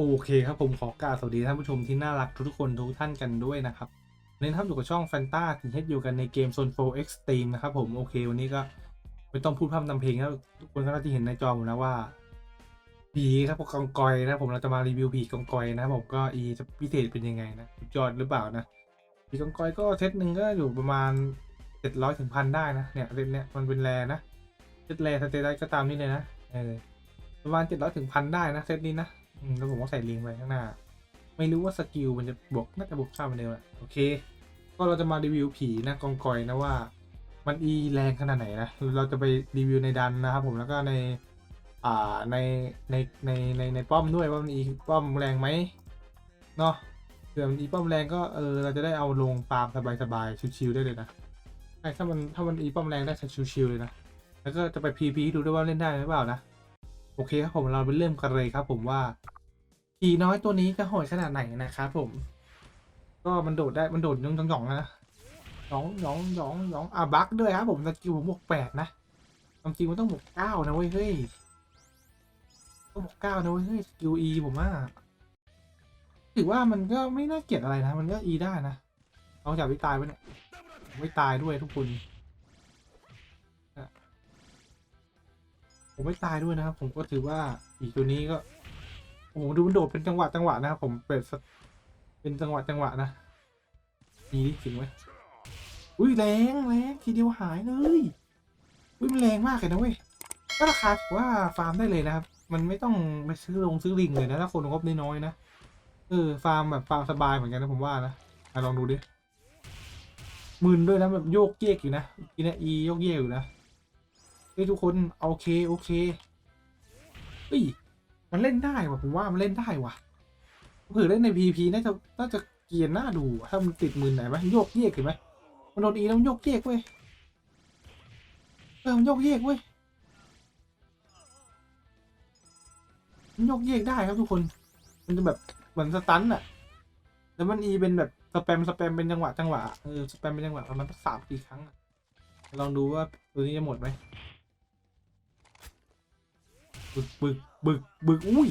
โอเคครับผมขอกราบสวัสดีท่านผู้ชมที่น่ารักทุกคนทุกท่านกันด้วยนะครับวันนี้ท่าอยู่กับช่องแฟนตาถึงเฮดอยู่กันในเกมโซนโฟเอ็กซ์ตรีมนะครับผมโอเค วันนี้ก็ไม่ต้องพูดพร่ำทำเพลงแล้วทุกคนก็น่าจะเห็นในจอผมนะว่าผีครับกองกอยนะผมเราจะมารีวิวผีกองกอยนะครับผมก็อีจะพิเศษเป็นยังไงนะสุดยอดหรือเปล่านะผีกองกอยก็เซตหนึ่งก็อยู่ประมาณเจ็ดร้อยถึงพันได้นะเนี่ยเซตเนี่ยมันเป็นแรนะเซตแรสเตตัสก็ตามนี้เลยนะเออประมาณเจ็ดร้อยถึงพันได้นะเซตนี้นะ แล้วผมก็ใส่ลิงก์ไว้ข้างหน้า ไม่รู้ว่าสกิลมันจะบวกน่าจะบวกค่ามือนเดิมแหละโอเค ก็เราจะมารีวิวผีนะกองกอยนะว่า มันอีแรงขนาดไหนนะ เราจะไปรีวิวในดันนะครับผมแล้วก็ใน อ่าในในในในในป้อมด้วยว่ามันอีป้อมแรงไหมเนาะเผื่อมันอีป้อมแรงก็เออเราจะได้เอาลงฟามสบายๆชิวๆได้เลยนะใช่ถ้ามันถ้ามันอีป้อมแรงได้ชิวๆเลยนะแล้วก็จะไปพีพีดูด้วยว่าเล่นได้หรือเปล่านะ โอเคครับผมเราไปเริ่มกันเลยครับ ผมว่าผีน้อยตัวนี้จะโหดขนาดไหนนะครับผม ก็มันโดดได้มันโดดย่องย่องนะย่องย่องย่องย่องอะบักด้วยครับผมสกิลผมบวกแปดนะความจริงมันต้องบวกเก้านะเว้ยเฮ้ยต้องบวกเก้านะเว้ยเฮ้ยสกิลอีผมว่าถือว่ามันก็ไม่น่าเกลียดอะไรนะ มันก็อีได้นะเอาจากวิตายไปเนี่ยไม่ตายด้วยทุกคน ผมไม่ตายด้วยนะครับ ผมก็ถือว่าอีกตัวนี้ก็โอ้โหดูมันโดดเป็นจังหวะจังหวะนะครับผมเป็นเป็นจังหวะจังหวะนะมีจริงไหมอุ้ยแรงแรงทีเดียวหายเลยอุ้ยมันแรงมากเลยนะเว้ยก็ราคาถือว่าฟาร์มได้เลยนะครับ มันไม่ต้องไปซื้อลงซื้อลิงเลยนะถ้าคนงบน้อยๆนะเออฟาร์มแบบฟาร์มสบายเหมือนกันนะผมว่านะอะลองดูดิมื่นด้วยนะแบบโยกเยกอยู่นะอีนะอีโยกเยกอยู่นะ ฮ้ยทุกคนโอเคโอเคเฮ้ยมันเล่นได้ว่ะผมว่ามันเล่นได้ว่ะเผื่อเล่นในพีพีน่าจะน่าจะเกียนหน้าดูถ้ามันติดมือไหนไหมโยกเยกเห็นไหมมันโดนอีแล้วมันโยกเยกเว้ยเออมันโยกเยกเว้ยมันโยกเยกได้ครับทุกคน มันจะแบบเหมือนสตันอะแล้วมันอีเป็นแบบสแปมสแปมเป็นจังหวะจังหวะเออสแปมเป็นจังหวะประมาณสักสามสี่ครั้งลองดูว่าตัวนี้จะหมดไหม บึกบึกบึกบึกอุ้ย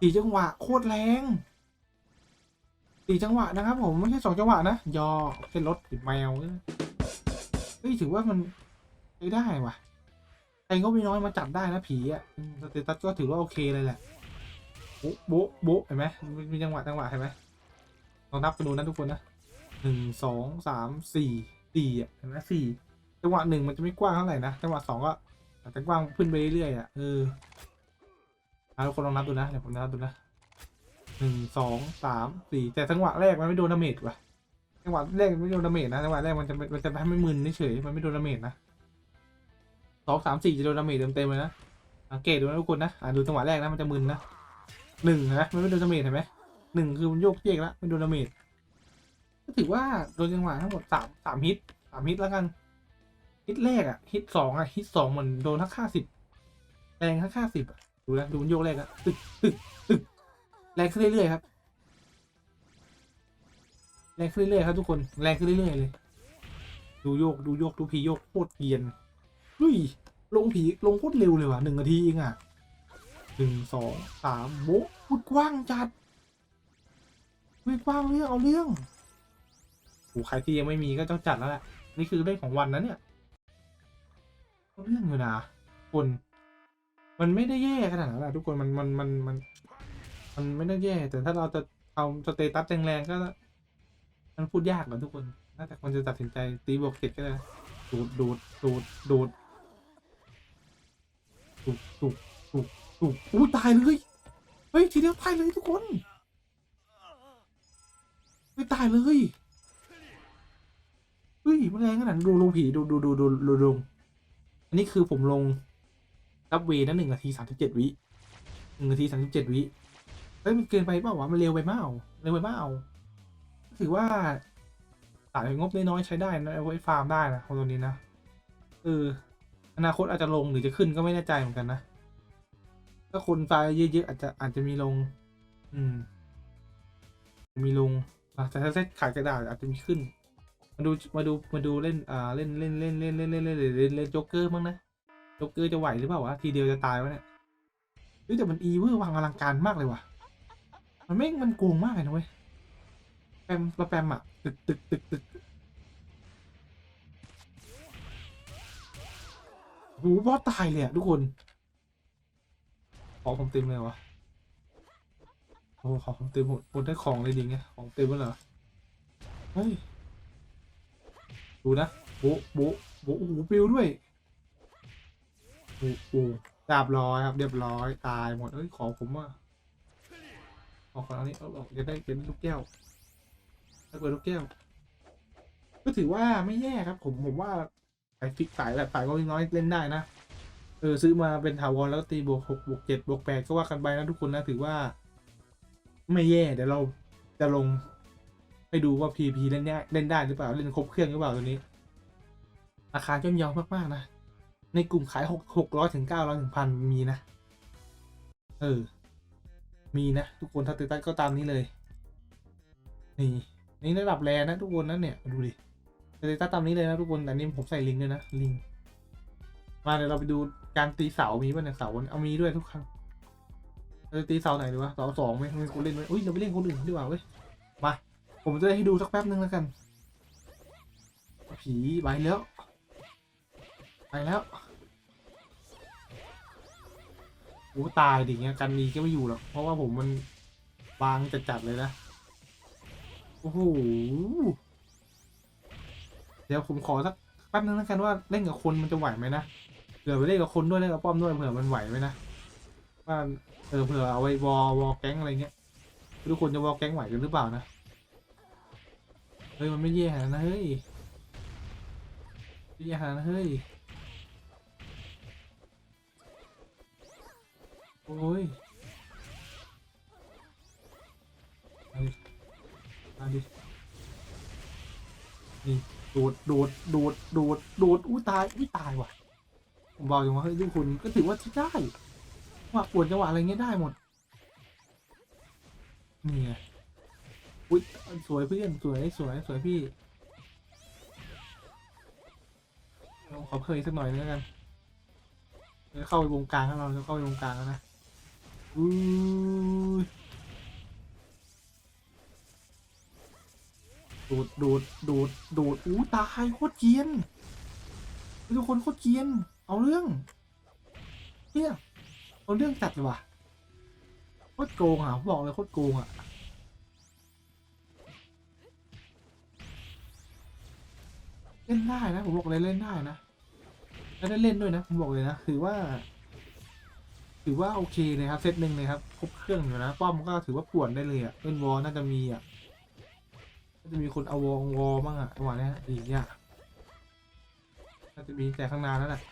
สี่จังหวะโคตรแรงสี่จังหวะนะครับ ผมไม่ใช่สองจังหวะนะยอแค่รถติดแมวเฮ้ยถือว่ามันใช้ได้ว่ะใครก็ไม่น้อยมาจับได้นะผีอะสเตตัสก็ถือว่าโอเคเลยแหละโบ๊ะโบ๊ะโบ๊ะเห็นไหมมีจังหวะจังหวะเห็นไหมลองนับกันดูนะทุกคนนะหนึ่งสองสามสี่สี่อะเห็นไหมสี่จังหวะหนึ่งมันจะไม่กว้างเท่าไหร่นะจังหวะสองก็อาจจะกว้างขึ้นไปเรื่อยๆอะเออ อะทุกคนลองนับดูนะเดี๋ยวผมนับดูนะหนึ่งสองสามสี่แต่จังหวะแรกมันไม่โดนดาเมจว่ะจังหวะแรกมันไม่โดนดาเมจนะจังหวะแรกมันจะมันจะทำให้มึนเฉยมันไม่โดนดาเมจนะสองสามสี่จะโดนดาเมจเต็มๆเลยนะสังเกตดูนะทุกคนนะอะดูจังหวะแรกนะมันจะมึนนะหนึ่งนะมันไม่โดนดาเมจเห็นไหมหนึ่งคือมันโยกเยกแล้วไม่โดนดาเมจก็ถือว่าโดนจังหวะทั้งหมดสามสามฮิตสามฮิตแล้วกันฮิตแรกอะฮิตสองอะฮิตสองมันโดนทั้งค่าสิบแรงทั้งค่าสิบอะ ดูนะดูมันโยกแรกอะตึกตึกตึกแรงขึ้นเรื่อยๆครับแรงขึ้นเรื่อยๆครับทุกคนแรงขึ้นเรื่อยๆเลยดูโยกดูโยกดูผีโยกโคตรเกียนเฮ้ยลงผีลงโคตรเร็วเลยว่ะหนึ่งนาทีเองอะหนึ่งสองสามโบ๊ะพูดกว้างจัดเฮ้ยกว้างเรื่องเอาเรื่องโอ้ใครที่ยังไม่มีก็ต้องจัดแล้วแหละนี่คือเรื่องของวันนะเนี่ยเอาเรื่องเลยนะคน มันไม่ได้แย่ขนาดนั้นแหละทุกคนมันมันมันมันมันไม่ได้แย่ แต่ถ้าเราจะเอาสเตตัสแรงๆก็มันพูดยากกว่าทุกคน น่าจะคนจะตัดสินใจตีบวกเจ็ดก็ได้ดูดดูดดูดดูดดูดดูดดูดดูดอู้ตายเลยเฮ้ยทีเดียวตายเลยทุกคนเฮ้ยตายเลยเฮ้ยมันแรงขนาดดูลงผีดูดูดูดูดูดูอันนี้คือผมลง รับเวนะหนึ่งนาทีสามสิบเจ็ดวิหนึ่งนาทีสามสิบเจ็ดวิเฮ้ยมันเกินไปเปล่าวะมันเร็วไปเปล่าเร็วไปเปล่าถือว่าสายงบน้อยๆใช้ได้นะเอาไว้ฟาร์มได้นะคนตัวนี้นะเอออนาคตอาจจะลงหรือจะขึ้นก็ไม่แน่ใจเหมือนกันนะถ้าคนฟาร์เยอะๆอาจจะอาจจะมีลง อืม มีลงแต่ถ้าเซ็ตขายกระดาษอาจจะมีขึ้น มาดูมาดูมาดูเล่นอ่าเล่นเล่นเล่นเล่นเล่นเล่นเล่นเล่นเล่นเล่นโจ๊กเกอร์มั้งนะ โจ๊กเกอร์จะไหวหรือเปล่าวะทีเดียวจะตายวะเนี่ยเฮ้ยแต่มันอีเวอร์วางอลังการมากเลยวะมันไม่มันโกงมากเลยนะเว้ยแปมสแปมอะตึกตึกตึกตึกโหบอสตายเลยอะทุกคนของผมเต็มเลยวะโอ้ของผมเต็มหมดหมดได้ของเลยดิงไงของเต็มแล้วเหรอเฮ้ยดูนะโบโบโบโอ้โหปิวด้วย ดาบร้อยครับเรียบร้อยตายหมดเอ้ยขอผมอะขอขออันนี้เอาออกจะได้เป็นลูกแก้วได้เปิดลูกแก้ว ก็ถือว่าไม่แย่ครับ ผมผมว่าสายฟิกสายแบบสายก็น้อยเล่นได้นะเออซื้อมาเป็นถาวรแล้วก็ตีบวกหกบวกเจ็ดบวกแปดก็ว่ากันไปนะทุกคนนะถือว่า ไม่แย่เดี๋ยวเราจะลงให้ดูว่า PVP เล่นได้เล่นได้หรือเปล่าเล่นครบเครื่องหรือเปล่าตัวนี้ราคาย่อมเยาวมากๆนะ ในกลุ่มขายหกหกร้อยถึงเก้าร้อยถึงพันมีนะ เออ มีนะ ทุกคนถ้าติดตั้งก็ตามนี้เลย นี่ นี่ระดับแรนะทุกคนนะเนี่ย ดูดิติดตั้งตามนี้เลยนะทุกคน แต่นี่ผมใส่ลิงก์ด้วยนะ ลิงก์มาเดี๋ยวเราไปดูการตีเสา มีป่ะเนี่ยเสาเอามีด้วยทุกครั้งเราจะตีเสาไหนดีวะเสาสองไหมไม่กูเล่นไหมอุ้ยเราไปเล่นคนอื่นดีกว่าเว้ย มา ผมจะได้ให้ดูสักแป๊บนึงแล้วกัน ผีไปแล้ว ไปแล้ว โอ้ตายดิเงี้ยกันนี้ก็ไม่อยู่หรอกเพราะว่าผมมันบางจัดๆเลยนะโอ้โหเดี๋ยวผมขอสักแป๊บนึงแล้วกันว่าเล่นกับคนมันจะไหวไหมนะเผื่อไปเล่นกับคนด้วยเล่นกับป้อมด้วยเผื่อมันไหวไหมนะว่าเออเผื่อเอาไว้วอลวอแก๊งอะไรเงี้ยทุกคนจะวอลแก๊งไหวกันหรือเปล่านะเฮ้ยมันไม่แย่นาดนะเฮ้ยไม่แย่ขนานะเฮ้ย โอ้ยมาดิมาดินี่โดดโดดโดดโดดโดดอุ้ยตายอุ้ยตายว่ะผมบอกอยู่ว่าเฮ้ยทุกคนก็ถือว่าที่ได้ว่าปวดจังหวะอะไรเงี้ยได้หมดนี่ไงอุ้ยสวยเพื่อนสวยสวยสวยพี่ขอเคยสักหน่อยแล้วกันเดี๋ยวเข้าไปวงกลางแล้วเราจะเข้าไปวงกลางแล้วนะ อุ้ดูดดูดดูดดูดอู้ตายโคตรเกียนทุกคนโคตรเกียน เอาเรื่องเนี่ยเอาเรื่องจัดเลยว่ะโคตรโกงอะผมบอกเลยโคตรโกงอะเล่นได้นะผมบอกเลยเล่นได้นะแล้วได้เล่นด้วยนะผมบอกเลยนะถือว่า ถือว่าโอเคเลยครับเซตหนึ่งเลยครับครบเครื่องอยู่นะป้อมก็ถือว่าป่วนได้เลยอะเล่นวอลน่าจะมีอะน่าจะมีคนเอาวองวอลบ้างอะจังหวะเนี้ยอีกอย่างน่าจะมีแต่ข้างหน้าแล้วแหละ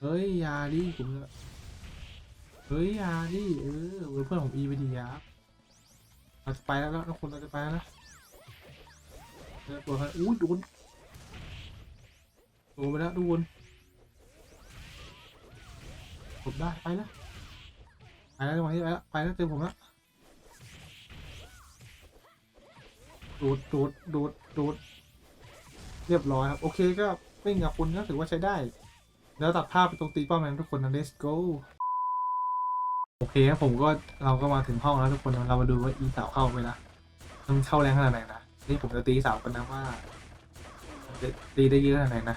เฮ้ยยาดิผมเฮ้ยยาดิเออเพื่อนผมอีไปดีครับเราจะไปแล้วแล้วทุกคนเราจะไปแล้วนะเออตัวเขาอุ้ยโดนโดนไปแล้วทุกคน ผมได้ไปแล้วไปแล้วจังหวะนี้ไปแล้วไปแล้วเจอผมแล้วโดดโดดโดดโดดเรียบร้อยครับ โอเคก็เล่นกับคุณก็ถือว่าใช้ได้ แล้วตัดภาพไปตรงตีป้อมนั้นทุกคนนะ let's go โอเคครับผมก็เราก็มาถึงห้องแล้วทุกคนเรามาดูว่าอีสาวเข้าไปนะมันเข้าแรงขนาดไหนนะนี่ผมจะตีสาวกันนะว่าจะตีได้เยอะขนาดไหนนะ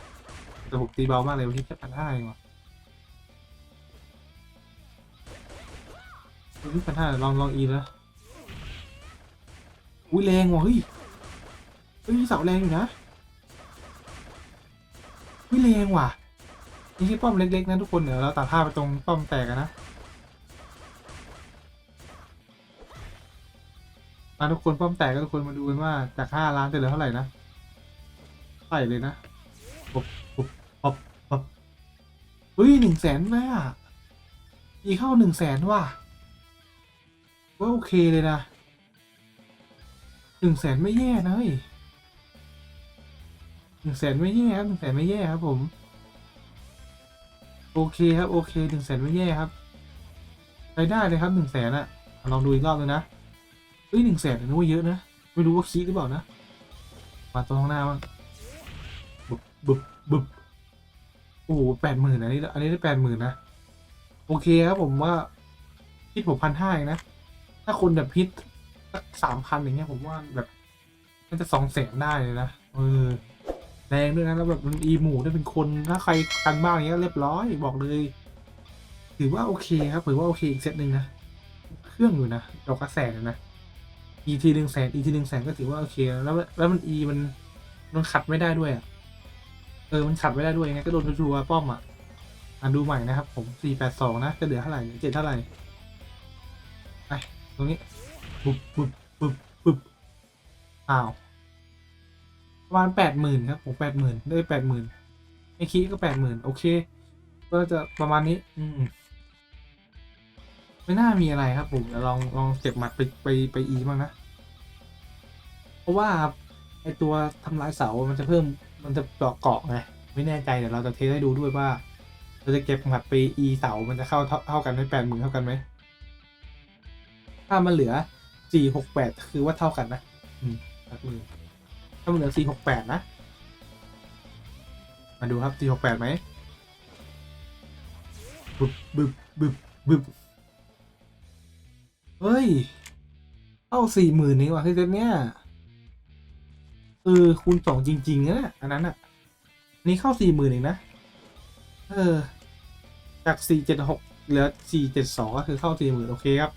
แต่ผมตีเบามากเลยวันที่แค่พันห้าเองวะ วันที่พันห้าลองลองอีแล้วอุ้ยแรงว่ะเฮ้ยเฮ้ยเสาแรงอยู่นะอุ้ยแรงว่ะนี่แค่ป้อมเล็กๆนะทุกคนเดี๋ยวเราตัดภาพไปตรงป้อมแตกกันนะมาทุกคนป้อมแตกก็ทุกคนมาดูกันว่าจากห้าล้านจะเหลือเท่าไหร่นะใส่เลยนะปุ๊บปุ๊บปุ๊บปุ๊บเฮ้ยหนึ่งแสนแม่อะอีเข้าหนึ่งแสนว่ะ ว่าโอเคเลยนะหนึ่งแสนไม่แย่นะเฮ้ยหนึ่งแสนไม่แย่ครับหนึ่งแสนไม่แย่ครับผม โอเคครับโอเคหนึ่งแสนไม่แย่ครับไปได้เลยครับหนึ่งแสนอะลองดูอีกรอบเลยนะเฮ้ยหนึ่งแสนนึกว่าเยอะนะไม่รู้ว่าคีหรือเปล่านะมาตรงข้างหน้าบ้างบึบบึบบึบโอ้โหแปดหมื่นอันนี้อันนี้ได้แปดหมื่นนะโอเคครับผมว่าคิดผมพันห้าเองนะ ถ้าคนแบบฮิตสักสามพันอย่างเงี้ยผมว่าแบบน่าจะสองแสนได้เลยนะเออแรงด้วยนะแล้วแบบมันอีหมูได้เป็นคนถ้าใครกันบ้างอย่างเงี้ยเรียบร้อยบอกเลย ถือว่าโอเคครับถือว่าโอเคอีกเซตหนึ่งนะเครื่องอยู่นะดอกกระแสนนะ e ทีหนึ่งแสน e ทีหนึ่งแสนก็ถือว่าโอเคแล้วแล้วลวมัน e มันมันขัดไม่ได้ด้วยอะเออมันขัดไม่ได้ด้วยยังไงก็โดนทัวร์ป้อมอะอะดูใหม่นะครับผมสี่แปดสองนะจะเหลือเท่าไหร่เจ็ดเท่าไหร่ ตรงนี้ปุ๊บปุ๊บปุ๊บปุ๊บอ้าวประมาณแปดหมื่นครับผมแปดหมื่นได้แปดหมื่นไม่คิดก็แปดหมื่นโอเค ก็จะประมาณนี้ อืมไม่น่ามีอะไรครับผมเดี๋ยวลองลองเก็บหมัดไปไปไปอีบ้างนะ เพราะว่าไอตัวทำลายเสา มันจะเพิ่ม มันจะเกาะเกาะไง ไม่แน่ใจเดี๋ยวเราจะเทสให้ดูด้วยว่า เราจะเก็บหมัดไปอีเสา มันจะเข้าเท่าเท่ากันไหมแปดหมื่นเท่ากันไหม ถ้ามันเหลือสี่หกแปดคือว่าเท่ากันนะ อืมืถ้ามันเหลือสี่หกแปดนะ มาดูครับสี่หกแปดไหมบึบบึบบึบบึบเฮ้ยเข้าสี่หมื่นนี่ว่ะคือเซตเนี้ยเออคูณสองจริงๆนะเนี่ยอันนั้นอะ นี่เข้าสี่หมื่นเองนะ เออ จากสี่เจ็ดหกเหลือสี่เจ็ดสองก็คือเข้าสี่หมื่นโอเคครับ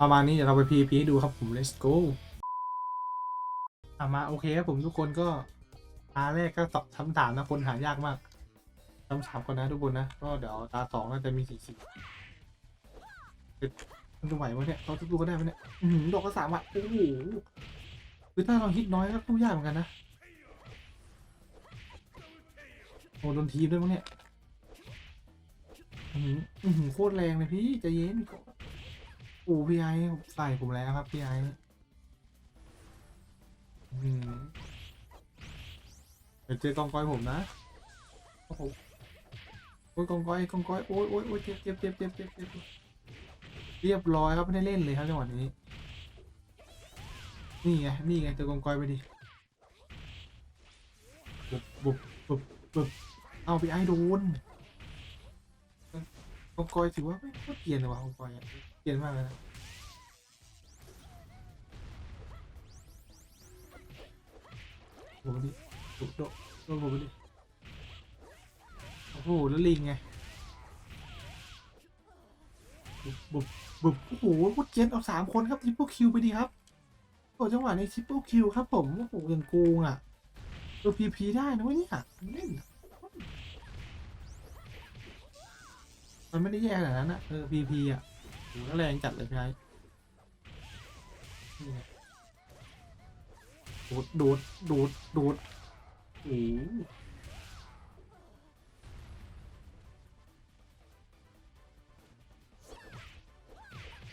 ประมาณนี้เดี๋ยวเราไป PVP ให้ดูครับผม let's go อะมาโอเคครับผมทุกคนก็ตาแรกก็ตอบคำถามนะคนหายากมากคำถามก่อนนะทุกคนนะ ก็เดี๋ยวตาสองน่าจะมีสี่สิบมันจะไหววะเนี่ยเราจะดูก็ได้ไหมเนี่ยดอกกระสามอะโอ้โหคือถ้าเราฮิตน้อยก็ตู้ยากเหมือนกันนะโอ้โดนทีบด้วยมั้งเนี่ยอือหือโคตรแรงเลยพี่ใจเย็นก่อน อ้พี่ไอ้ใส่ผมแล้วครับพี่ไอ้เดี๋ยวเจอกองก้อยผมนะโอ้โหโอ้ยกองก้อยกองก้อยโอ้ยโอ้ยโอ้ยเจ็บเจ็บเจ็บเจ็บเจ็บเจ็บเรียบร้อยครับไม่ได้เล่นเลยครับจังหวะนี้ นี่ไงนี่ไงเจอกองก้อยไปดิบุบบุบบุบบุบเอาไปไอ้โดนกองก้อยถือว่าไม่เกรียนเลยว่ะกองก้อยอะ เกรียนมากเลยนะโอ้โหดิโดดโดดโดดผมไปดิโอ้โหแล้วลิงไงบุบบุบบุบโอ้โหพุดเจนเอาสามคนครับทริปเปิลคิวไปดีครับโอ้จังหวะนี้ทริปเปิลคิวครับผมโอ้โหยังโกงอะตัวพีพีได้นะเว้ยเนี่ยเล่นมันไม่ได้แย่ขนาดนั้นนะเออพีพีอะ เหแล้วแรงจัดเลยพี่ไอ้นี่ไงโดดโดดโดดโดอ้โห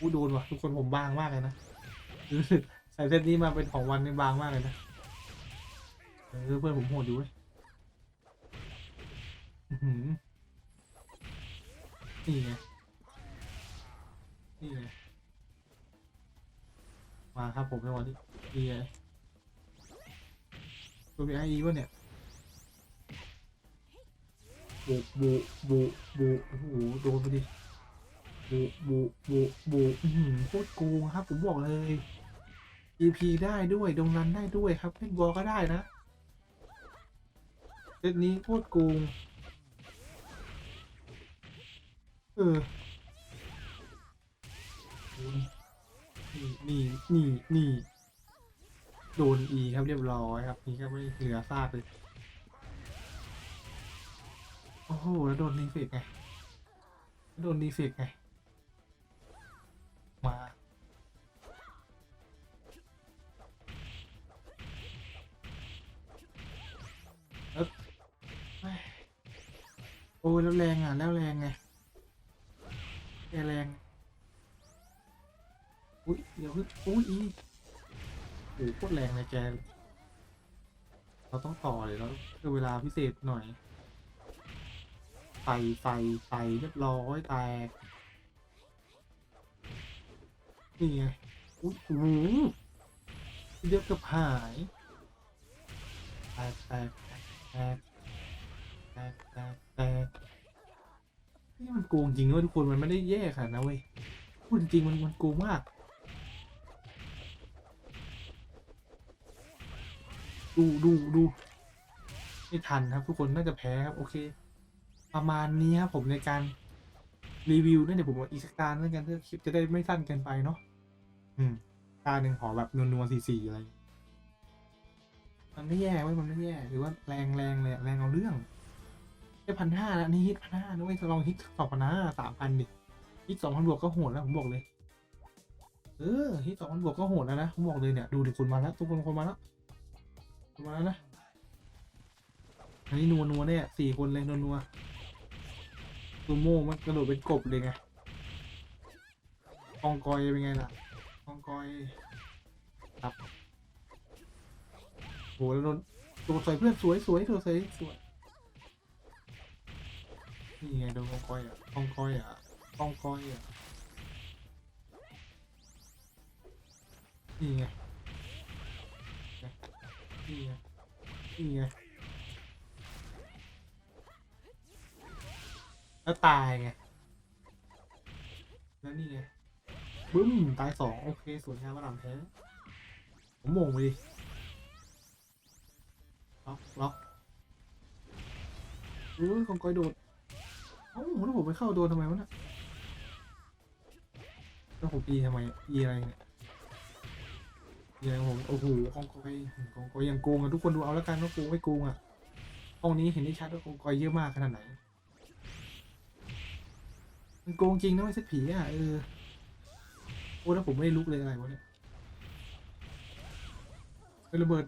อู้โดว่ะทุกคนผมบางมากเลยนะใส่เซตนี้มาเป็นของวันนี่บางมากเลยนะเพื่อนผมโหดอยู่เว้ยอื้อหือนี่ไง นี่ไงมาครับผมในวันนี้นี่ไงตัวมีไออีวะเนี่ยบุบุบุบุโอ้โหโดนไปดิบุบุบุบุอื้อหือโคตรโกงครับ ผมบอกเลย EP ได้ด้วยดงรันได้ด้วยครับเล่นบอลก็ได้นะเซตนี้โคตรโกงเออ นี่นี่นี่นี่โดนอีครับเรียบร้อยครับ นี่ก็ไม่เหลือซากเลย โอ้โห แล้วโดนดีเฟกไง โดนดีเฟกไง มาเอ๊บเฮ้ยโอ้ยแล้วแรงอะ แล้วแรงไงแรง อุ้ยเดี๋ยวพึ่ง อุ้ยโอ้โหโคตรแรงเลยแก เราต้องต่อเลยแล้วคือเวลาพิเศษหน่อยใส่ใส่ใส่เรียบร้อยแตก นี่ไง อุ้ยโอ้โหเรียกกับหายแตกแตกแตกแตกแตกแตกนี่มันโกงจริงเว้ยทุกคน มันไม่ได้แย่ขนาดนะเว้ยพูดจริงๆมันมันโกงมาก ดูดูดูไม่ทันครับ ทุกคนน่าจะแพ้ครับ โอเค ประมาณนี้ครับผมในการรีวิวนั่นเดี๋ยวผมอีกสักการแล้วกันเพื่อคลิปจะได้ไม่สั้นเกินไปเนาะอืมการหนึ่งขอแบบนัวๆสี่ๆอะไร มันไม่แย่เว้มันไม่แย่หรือว่าแรงแรงเลยแรงเอาเรื่องแค่พันห้านะอันนี้ฮิตพันห้านะเว้ยลองฮิตสองพันห้าสามพันดิฮิตสองพันบวกก็โหดแล้วผมบอกเลย เออฮิตสองพันบวกก็โหดแล้วนะผมบอกเลยเนี่ยดูดิคุณมาแล้วทุกคนคนมาแล้ว มาแล้วนะ อันนี้นัวนัวเนี่ยสี่คนเลยนัวนัวๆตัวโม่มันกระโดดเป็นกบเลยไงกองกอยเป็นไงล่ะกองกอยครับโหแล้วโดนตัวสวยเพื่อนสวยสวยตัวสวยสวยนี่ไงโดนกองกอยอะกองกอยอะกองกอยอะนี่ไง นี่ไงนี่ไงแล้วตายไง แล้วนี่ไง บึ้ม ตายสองโอเคสวยงามระดับแท้ผมมงไปดิ ล็อกล็อกเอ้ยกองกอยโดดเอ้าแล้วผมไปเข้าโดนทำไมวะน่ะแล้วผมอีทำไมอีอะไรเนี่ย อย่างผมโอ้โหกองกอยกองกอยยังโกงอะทุกคนดูเอาแล้วกันว่าโกงไม่โกงอะห้องนี้เห็นได้ชัดว่ากองกอยเยอะมากขนาดไหนมันโกงจริงนะไม่ใช่ผีอะเออโอ้แล้วผมไม่ได้ลุกเลยอะไรวะเนี่ยเป็นระเบิด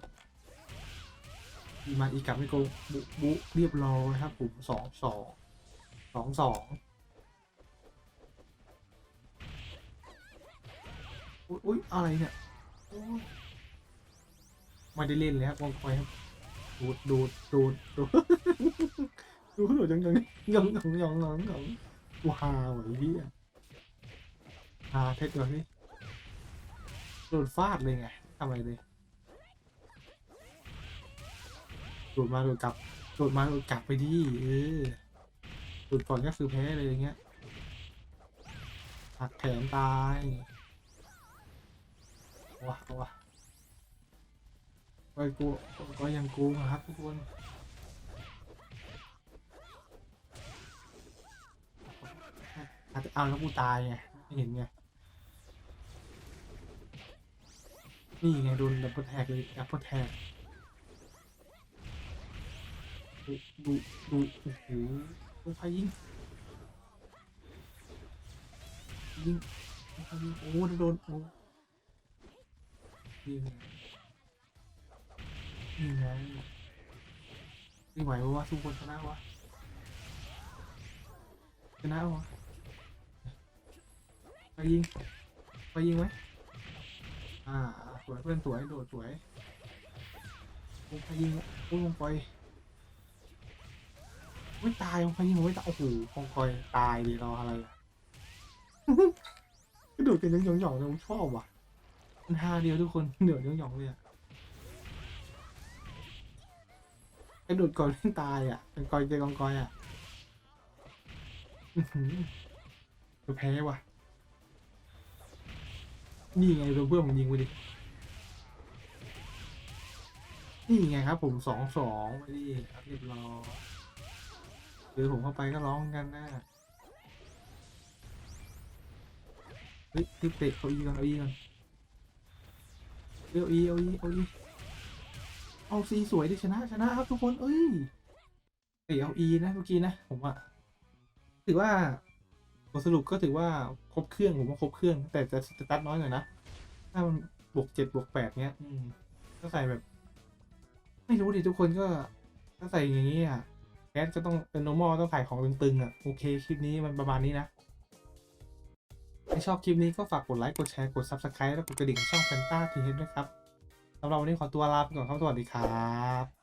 มาอีกกลับไม่โกงบุบุเรียบร้อยครับผมสองสองสองสองอุ๊ยอะไรเนี่ย ไม่ได้เล่นเลยครับวงคอยครับ ดูดดูดดูดดูดดูดูจังจังยองยองยองยองยองว้าวไอ้เหี้ยฮาเท็ดเลยพี่โดนฟาดเลยไงทำอะไรเลยโดดมาโดดกลับโดดมาโดดกลับไปดิเออโดดก่อนก็คือแพ้เลยอย่างเงี้ยหักแขนตาย ว้าวว้าก็กูก็ยังกูอะครับทุกคนอาจจะเอาแล้วกูตายไงไม่เห็นไงนี่ไงโดนดับเบิลแท็กเลยดับเบิลแท็กดูดูดูโอ้โหดูใครยิงยิงยิงโอ้โดนโอ้ นี่ไงนี่ไงไม่ไหววะทุกคนชนะวะชนะวะไปยิงไปยิงไหมอ่าสวยเพื่อนสวยโดดสวยลงไปยิงโอ้ยลงไปไม่ตายลงไปยิงไม่ตายโอ้โหคองคอยตายดีรออะไรกระโดดกันยังหยองๆเลยผมชอบว่ะ มันฮาเดียวทุกคนเดี๋ยวหยองเลยอะกระโดดก่อนไม่ตายอะเป็นกอยเจอกองกอยอะอื้อหือจะแพ้ว่ะนี่ไงตัวเพื่อนผมยิงไปดินี่ไงครับ ผมสองสองไปดิครับเรียบร้อยเจอผมเข้าไปก็ร้องกันนะเฮ้ยรีบเตะเอาอีก่อนเอาอีก่อน เอาอีเอาอีเอาอีเอาซีสวยดิชนะชนะครับทุกคนเอ้ยเอาอีนะเมื่อกี้นะผมอะถือว่าบทสรุปก็ถือว่าครบเครื่องผมว่าครบเครื่อง แต่จะสตัดน้อยหน่อยนะถ้ามันบวกเจ็ดบวกแปดเนี้ย อืมก็ใส่แบบ ไม่รู้ดิทุกคนก็ ถ้าใส่อย่างนี้อะแก๊สจะต้องเป็น normal ต้องขายของตึงๆอะโอเคคลิปนี้มันประมาณนี้นะ ถ้าชอบคลิปนี้ก็ฝากกดไลค์ กดแชร์ กด subscribe แล้วกดกระดิ่งช่องแฟนต้าทีเฮดด้วยครับสำหรับวันนี้ขอตัวลาไปก่อนครับ สวัสดีครับ